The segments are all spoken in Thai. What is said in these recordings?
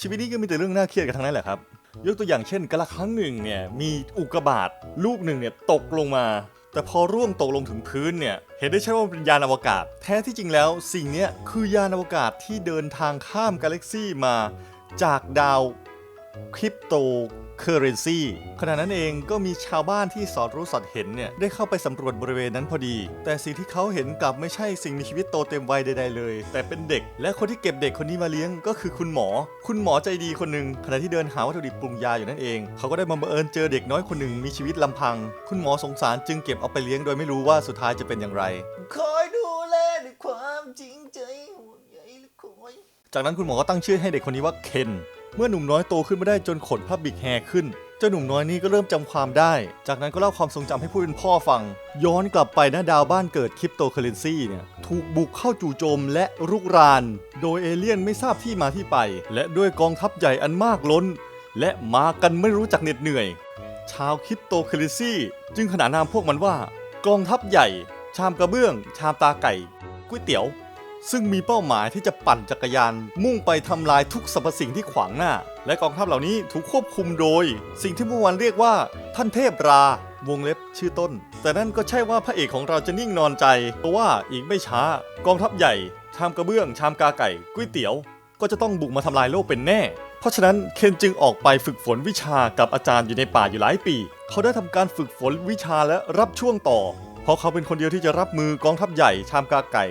ชีวิตนี้ก็มีแต่เรื่องน่าเครียดกันทั้งนั้นแหละครับ ยกตัวอย่างเช่นกะละครั้งหนึ่งเนี่ยมีอุกกาบาตลูกหนึ่งเนี่ยตกลงมา แต่พอร่วงตกลงถึงพื้นเนี่ยเห็นได้ใช่ว่าเป็นยานอวกาศ แท้ที่จริงแล้วสิ่งนี้คือยานอวกาศที่เดินทางข้ามกาแล็กซี่มา จากดาว คริปโตเคอเรนซีขณะนั้นเองก็มีชาวบ้านที่สอดรู้สอดเห็นเนี่ย ได้เข้าไปสำรวจบริเวณนั้นพอดี แต่สิ่งที่เขาเห็นกลับไม่ใช่สิ่งมีชีวิตโตเต็มวัยใด ๆ เลย แต่เป็นเด็ก และคนที่เก็บเด็กคนนี้มาเลี้ยงก็คือคุณหมอ คุณหมอใจดีคนหนึ่งขณะที่เดินหาวัตถุดิบปรุงยาอยู่นั่นเอง เขาก็ได้มาบังเอิญเจอเด็กน้อยคนหนึ่งมีชีวิตลำพัง คุณหมอสงสารจึงเก็บเอาไปเลี้ยงโดยไม่รู้ว่าสุดท้ายจะเป็นอย่างไรคอยดูแลด้วยความจริงใจห่วงใยและคอยจากนั้นคุณหมอก็ตั้งชื่อให้เด็กคนนี้ว่าเคน เมื่อหนุ่มน้อยโตขึ้นมาได้จนขนพับบิกแฮขึ้น เจ้าหนุ่มน้อยนี้ก็เริ่มจำความได้ จากนั้นก็เล่าความทรงจำให้ผู้เป็นพ่อฟัง ย้อนกลับไปนะดาวบ้านเกิดคริปโตเคอเรนซีเนี่ยถูกบุกเข้าจู่โจมและรุกราน โดยเอเลี่ยนไม่ทราบที่มาที่ไป และด้วยกองทัพใหญ่อันมากล้น และมากันไม่รู้จักเหน็ดเหนื่อย ชาวคริปโตเคอเรนซีจึงขนานนามพวกมันว่า กองทัพใหญ่ ชามกระเบื้อง ชามตาไก่ก๋วยเตี๋ยว ซึ่งมีเป้าหมายที่จะปั่นจักรยาน มุ่งไปทำลายทุกสรรพสิ่งที่ขวางหน้า และกองทัพเหล่านี้ถูกควบคุมโดย สิ่งที่เมื่อวานเรียกว่าท่านเทพราวงเล็บชื่อต้น แต่นั่นก็ใช่ว่าพระเอกของเราจะนิ่งนอนใจ เพราะว่าอีกไม่ช้ากองทัพใหญ่ ชามกระเบื้อง ชามกาไก่ก๋วยเตี๋ยว ก็จะต้องบุกมาทำลายโลกเป็นแน่ เพราะฉะนั้นเคนจึงออกไปฝึกฝนวิชากับอาจารย์อยู่ในป่าอยู่หลายปี เขาได้ทำการฝึกฝนวิชาและรับช่วงต่อ เพราะเขาเป็นคนเดียวที่จะรับมือกองทัพใหญ่ชามกาไก่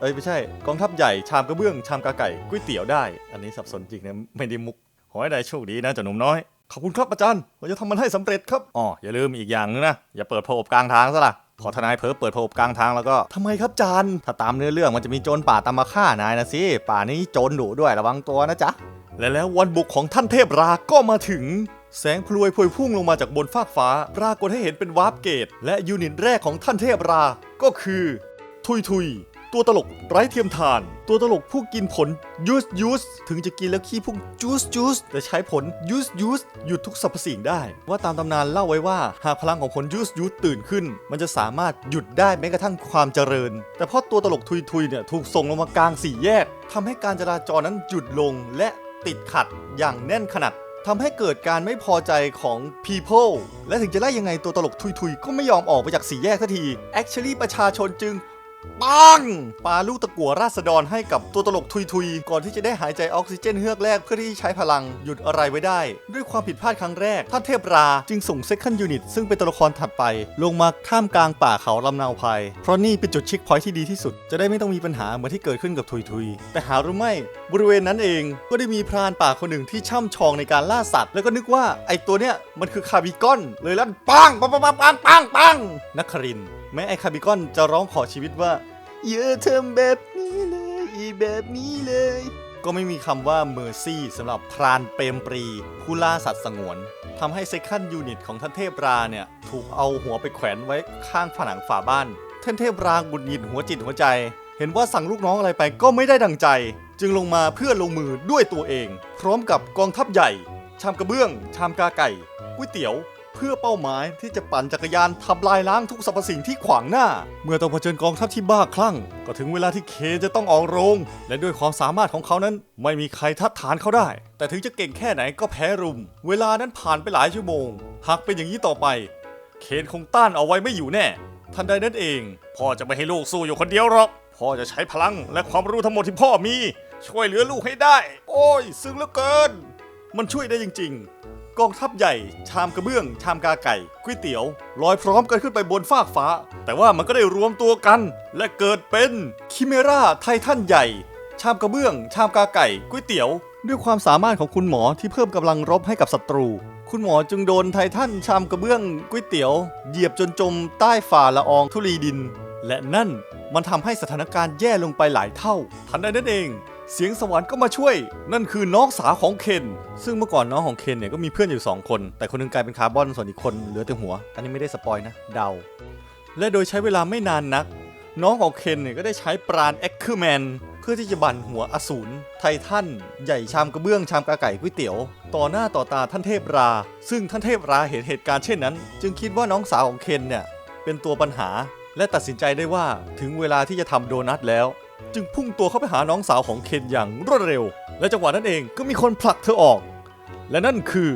เอ้ยไม่ใช่ กองทัพใหญ่ชามกระเบื้องชามกาไก่ก๋วยเตี๋ยวได้ อันนี้สับสนจริงนะไม่ได้มุกขอให้ได้โชคดีนะเจ้าหนุ่มน้อย ขอบคุณครับอาจารย์ เราจะทำมันให้สำเร็จครับ อ๋ออย่าลืมอีกอย่างนึงนะ อย่าเปิดโพบกลางทางซะล่ะพอทนายเผลอเปิดโพบกลางทางแล้วก็ทำไมครับอาจารย์ถ้าตามเนื้อเรื่องมันจะมีโจรป่าตามมาฆ่านายนะสิ ป่านี้โจรดุด้วยระวังตัวนะจ๊ะ และแล้ววันบุกของท่านเทพราก็มาถึง แสงพลวยพวยพุ่งลงมาจากบนฟากฟ้า ปรากฏให้เห็นเป็นวาร์ปเกต และยูนิตแรกของท่านเทพรา ก็คือ ทุยทุย ตัวตลกไร้เทียมทาน ตัวตลกผู้กินผลยูสยูสถึงจะกินแล้วขี้พุ่งจูสจูสแต่ใช้ผลยูสยูสหยุดทุกสรรพสิ่งได้ ว่าตามตำนานเล่าไว้ว่า หากพลังของผลยูสยูสตื่นขึ้น มันจะสามารถหยุดได้แม้กระทั่งความเจริญ แต่เพราะตัวตลกทุยทุยเนี่ยถูกส่งลงมากลางสี่แยกทำให้การจราจรนั้นหยุดลงและติดขัดอย่างแน่นขนาด ทำให้เกิดการไม่พอใจของ people และถึงจะไล่ยังไงตัวตลกทุยๆ ก็ไม่ยอมออกไปจากสี่แยกสักที actually ประชาชนจึง ปังปาลูกตะกั่วราษฎรให้กับตัวตลกทุยๆก่อนที่จะได้หายใจออกซิเจนเฮือกแรกเพื่อที่ใช้พลังหยุดอะไรไว้ได้ ด้วยความผิดพลาดครั้งแรก ท่านเทพราจึงส่งเซคันด์ยูนิตซึ่งเป็นตัวละครถัดไป ลงมาท่ามกลางป่าเขาลำนาวภัย เพราะนี่เป็นจุดเช็คพอยท์ที่ดีที่สุด จะได้ไม่ต้องมีปัญหาเหมือนที่เกิดขึ้นกับทุยๆแต่หารู้ไหมบริเวณนั้นเองก็ได้มีพรานป่าคนหนึ่งที่ช่ำชองในการล่าสัตว์ แล้วก็นึกว่าไอตัวเนี้ยมันคือคาร์บิกอนเลยลั่นปังปังปังปังปังปังนักคริน แม้ไอคาร์บิกอนจะร้องขอชีวิตว่าอย่าทำแบบนี้เลยอีแบบนี้เลย ก็ไม่มีคำว่าเมอร์ซี่สำหรับพรานเปรมปรี ผู้ล่าสัตว์สงวนทำให้เซคันยูนิตของท่านเทพราเนี่ย ถูกเอาหัวไปแขวนไว้ข้างผนังฝาบ้านท่านเทพราหงุดหงิดหัวจิตหัวใจ เห็นว่าสั่งลูกน้องอะไรไปก็ไม่ได้ดังใจ จึงลงมาเพื่อลงมือด้วยตัวเอง พร้อมกับกองทัพใหญ่ ชามกระเบื้อง ชามกาไก่ก๋วยเตี๋ยว เพื่อเป้าหมายที่จะปั่นจักรยานทำลายล้างทุกสรรพสิ่งที่ขวางหน้า เมื่อต้องเผชิญกองทัพที่บ้าคลั่ง ก็ถึงเวลาที่เคจะต้องออกโรง และด้วยความสามารถของเขานั้น ไม่มีใครทัดทานเขาได้ แต่ถึงจะเก่งแค่ไหนก็แพ้รุม เวลานั้นผ่านไปหลายชั่วโมง หากเป็นอย่างนี้ต่อไป เคนคงต้านเอาไว้ไม่อยู่แน่ ทันใดนั้นเอง พ่อจะไม่ให้ลูกสู้อยู่คนเดียวหรอก พ่อจะใช้พลังและความรู้ทั้งหมดที่พ่อมี ช่วยเหลือลูกให้ได้ โอ้ย ซึ้งเหลือเกิน มันช่วยได้จริง ๆ กองทัพใหญ่ ชามกระเบื้อง ชามกาไก่ก๋วยเตี๋ยวลอยพร้อมกันขึ้นไปบนฟากฟ้า แต่ว่ามันก็ได้รวมตัวกัน และเกิดเป็นคิเมราไททันใหญ่ ชามกระเบื้อง ชามกาไก่ก๋วยเตี๋ยว ด้วยความสามารถของคุณหมอที่เพิ่มกำลังรบให้กับศัตรู คุณหมอจึงโดนไททันชามกระเบื้องก๋วยเตี๋ยว เหยียบจนจมใต้ฝ่าละอองธุลีดิน และนั่นมันทำให้สถานการณ์แย่ลงไปหลายเท่า ทันใดนั้นเอง เสียงสวรรค์ก็มาช่วย นั่นคือน้องสาวของเคน ซึ่งเมื่อก่อนน้องของเคนเนี่ยก็มีเพื่อนอยู่ 2 คน แต่คนหนึงกลายเป็นคาร์บอนส่วนอีกคนเหลือแต่หัว อันนี้ไม่ได้สปอยนะเดา และโดยใช้เวลาไม่นานนัก น้องของเคนเนี่ยก็ได้ใช้ปราณเอ็กคือแมนเพื่อที่จะบั่นหัวอสูรไททันใหญ่ชามกระเบื้องชามกาไก่ก๋วยเตี๋ยว ต่อหน้าต่อตาท่านเทพรา ซึ่งท่านเทพราเห็นเหตุการณ์เช่นนั้น จึงคิดว่าน้องสาวของเคนเนี่ยเป็นตัวปัญหา และตัดสินใจได้ว่าถึงเวลาที่จะทำโดนัทแล้ว จึงพุ่งตัวเข้าไปหาน้องสาวของเคนอย่างรวดเร็ว และจังหวะนั้นเองก็มีคนผลักเธอออก และนั่นคือ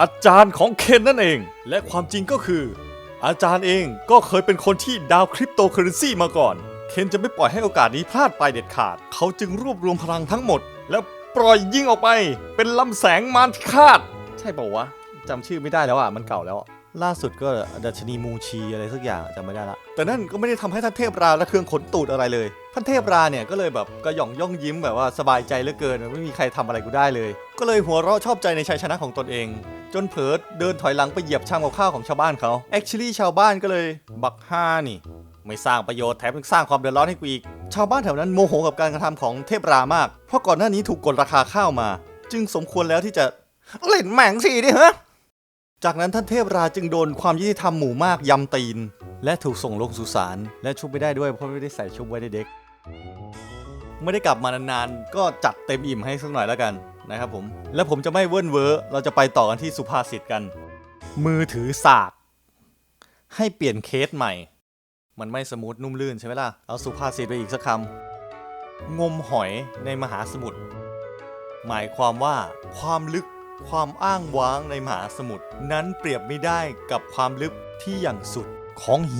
อาจารย์ของเคนนั่นเอง และความจริงก็คือ อาจารย์เองก็เคยเป็นคนที่ดาวคริปโตเคอเรนซีมาก่อน เคนจะไม่ปล่อยให้โอกาสนี้พลาดไปเด็ดขาด เขาจึงรวบรวมพลังทั้งหมด แล้วปล่อยยิงออกไป เป็นลำแสงมารพิฆาตใช่เปล่าวะจำชื่อไม่ได้แล้วอะมันเก่าแล้ว ล่าสุดก็ดัชนีมูชีอะไรสักอย่างจำไม่ได้ละ แต่นั่นก็ไม่ได้ทำให้ท่านเทพราและเครื่องขนตูดอะไรเลย ท่านเทพราเนี่ยก็เลยแบบกระหย่องย่องยิ้มแบบว่าสบายใจเหลือเกินไม่มีใครทำอะไรกูได้เลย ก็เลยหัวเราะชอบใจในชัยชนะของตนเอง จนเผลอเดินถอยหลังไปเหยียบชามกับข้าวของชาวบ้านเขา actually ชาวบ้านก็เลยบักห้านี่ไม่สร้างประโยชน์แถมยังสร้างความเดือดร้อนให้กูอีก ชาวบ้านแถวนั้นโมโหกับการกระทำของเทพรามาก เพราะก่อนหน้านี้ถูกกดราคาข้าวมา จึงสมควรแล้วที่จะเล่นแม่งสิดิฮะ จากนั้นท่านเทพราจึงโดนความยุติธรรมหมู่มากยำตีน และถูกส่งลงสุสานและชุบไม่ได้ด้วยเพราะไม่ได้ใส่ชุบไว้ในเด็ก ไม่ได้กลับมานานๆ ก็จัดเต็มอิ่มให้สักหน่อยแล้วกันนะครับผม และผมจะไม่เวิ้นเวอเราจะไปต่อกันที่สุภาษิตกัน มือถือศาสตร์ให้เปลี่ยนเคสใหม่ มันไม่สมูทนุ่มลื่นใช่ไหมล่ะ เอาสุภาษิตไปอีกสักคำงมหอยในมหาสมุทรหมายความว่าความลึก ความอ้างว้างในมหาสมุทรนั้นเปรียบไม่ได้กับความลึกที่อย่างสุดของหิน